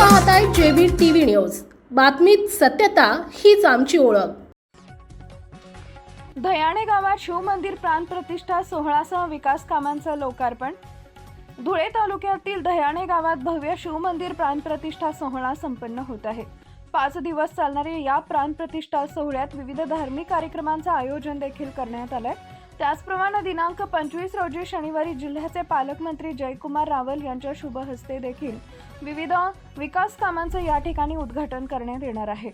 पाहताय JB TV news. बातमीत सत्यता हीच आमची ओळख. धयाणे गावात शिवमंदिर प्राणप्रतिष्ठा सोहळासह विकास कामांचं लोकार्पण. धुळे तालुक्यातील धयाणे गावात भव्य शिवमंदिर प्राणप्रतिष्ठा सोहळा संपन्न होत आहे. पाच दिवस चालणाऱ्या या प्राणप्रतिष्ठा सोहळ्यात विविध धार्मिक कार्यक्रमांचं आयोजन देखील करण्यात आलंय. त्याचप्रमाणे दिनांक पंचवीस रोजी शनिवारी जिल्ह्याचे पालकमंत्री जयकुमार रावल यांच्या शुभ हस्ते देखील विविध विकास कामांचं या ठिकाणी उद्घाटन करण्यात येणार आहे.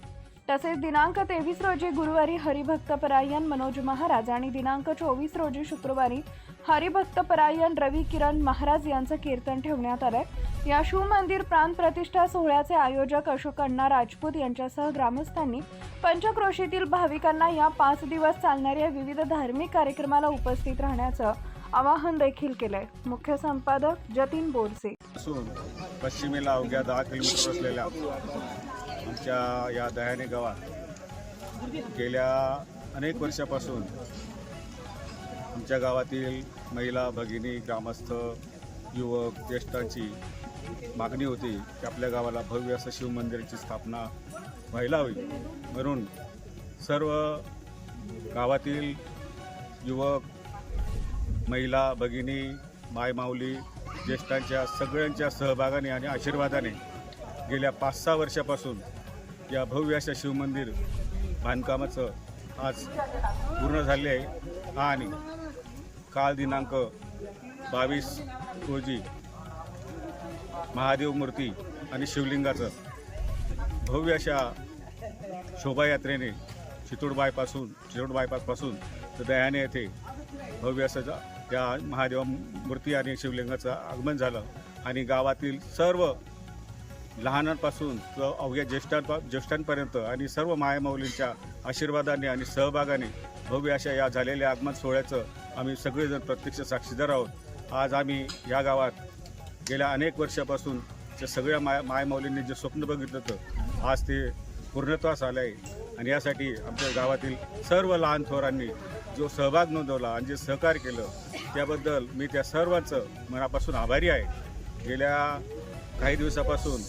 तसेच दिनांक तेवीस रोजी गुरुवारी हरिभक्तपरायण मनोज महाराज आणि दिनांक चोवीस रोजी शुक्रवारी हरिभक्तपरायण रवी किरण महाराज यांचं कीर्तन ठेवण्यात आलंय. या शिवमंदिर प्राण प्रतिष्ठा सोहळ्याचे आयोजक अशोक अण्णा राजपूत यांच्यासह ग्रामस्थांनी पंचक्रोशीतील भाविकांना या पाच दिवस चालणाऱ्या विविध धार्मिक कार्यक्रमाला उपस्थित राहण्याचं आवाहन देखील केलंय. मुख्य संपादक जतीन बोरसे. पश्चिमेला अवघ्या दहा किलोमीटर असलेल्या आमच्या या दह्याने गावात गेल्या अनेक वर्षापासून आमच्या गावातील महिला भगिनी ग्रामस्थ युवक ज्येष्ठांची मागणी होती की आपल्या गावाला भव्य असं शिवमंदिराची स्थापना व्हायला हवी. म्हणून सर्व गावातील युवक महिला भगिनी मायमाऊली ज्येष्ठांच्या सगळ्यांच्या सहभागाने आणि आशीर्वादाने गेल्या पाच सहा वर्षापासून या भव्य अशा शिवमंदिर बांधकामाचं आज पूर्ण झाले आहे. आणि काल दिनांक बावीस रोजी महादेव मूर्ती आणि शिवलिंगाचं भव्य अशा शोभायात्रेने चितोड बायपासून चितोड बायपासपासून तर दयाने येथे भव्य असं त्या महादेव मूर्ती आणि शिवलिंगाचं आगमन झालं. आणि गावातील सर्व लहानांपासून तर अवघ्या ज्येष्ठांपा ज्येष्ठांपर्यंत आणि सर्व मायामौलींच्या आशीर्वादाने आणि सहभागाने भव्य अशा या झालेल्या आगमन सोहळ्याचं आम्ही सगळेजण प्रत्यक्ष साक्षीदार आहोत. आज आम्ही या गावात गेल्या अनेक वर्षापासून त्या सगळ्या माय मायमाऊलींनी जे स्वप्न बघितलं होतं आज ते पूर्णत्वास आलं आहे आणि यासाठी आमच्या गावातील सर्व लहान थोरांनी जो सहभाग नोंदवला आणि जे सहकार्य केलं त्याबद्दल मी त्या सर्वांचं मनापासून आभारी आहे. गेल्या काही दिवसापासून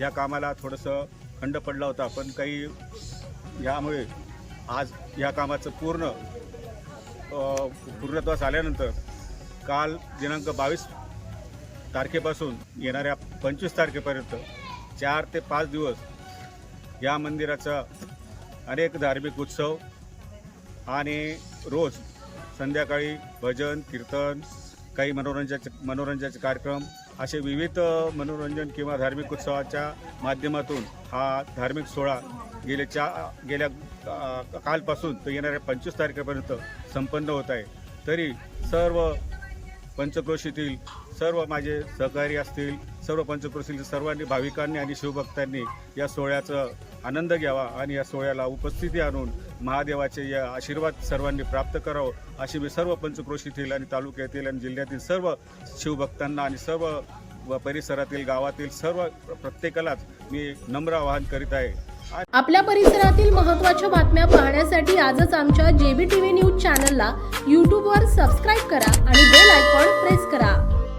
या कामाला थोडंसं खंड पडला होता पण काही यामुळे आज या कामाचं पूर्ण पूर्णत्वास आल्यानंतर काल दिनांक बावीस तारखेपासून येणाऱ्या पंचवीस तारखेपर्यंत चार ते पाच दिवस या मंदिराचा अनेक धार्मिक उत्सव आणि रोज संध्याकाळी भजन कीर्तन काही मनोरंजनाचे मनोरंजाचे कार्यक्रम असे विविध मनोरंजन किंवा धार्मिक उत्सवाच्या माध्यमातून हा धार्मिक सोहळा गेल्या चा गेल्या कालपासून तर येणाऱ्या पंचवीस तारखेपर्यंत संपन्न होत आहे. तरी सर्व पंचक्रोशीतील सर्व माझे सहकारी असतील सर्व पंचक्रोशीतील सर्वांनी भाविकांनी आणि शिवभक्तांनी या सोहळ्याचं आनंद घ्यावा आणि या सोहळ्याला उपस्थिती आणून महादेवाचे या आशीर्वाद सर्वांनी प्राप्त करावं अशी मी सर्व पंचक्रोशीतील आणि तालुक्यातील आणि जिल्ह्यातील सर्व शिवभक्तांना आणि सर्व व परिसरातील गावातील सर्व प्रत्येकालाच मी नम्र आवाहन करीत आहे. आपल्या परिसरातील महत्त्वाच्या बातम्या पाहण्यासाठी आजच आमच्या जेबी टीव्ही न्यूज चॅनलला यूट्यूबवर सबस्क्राईब करा आणि बेल आयकॉन प्रेस करा.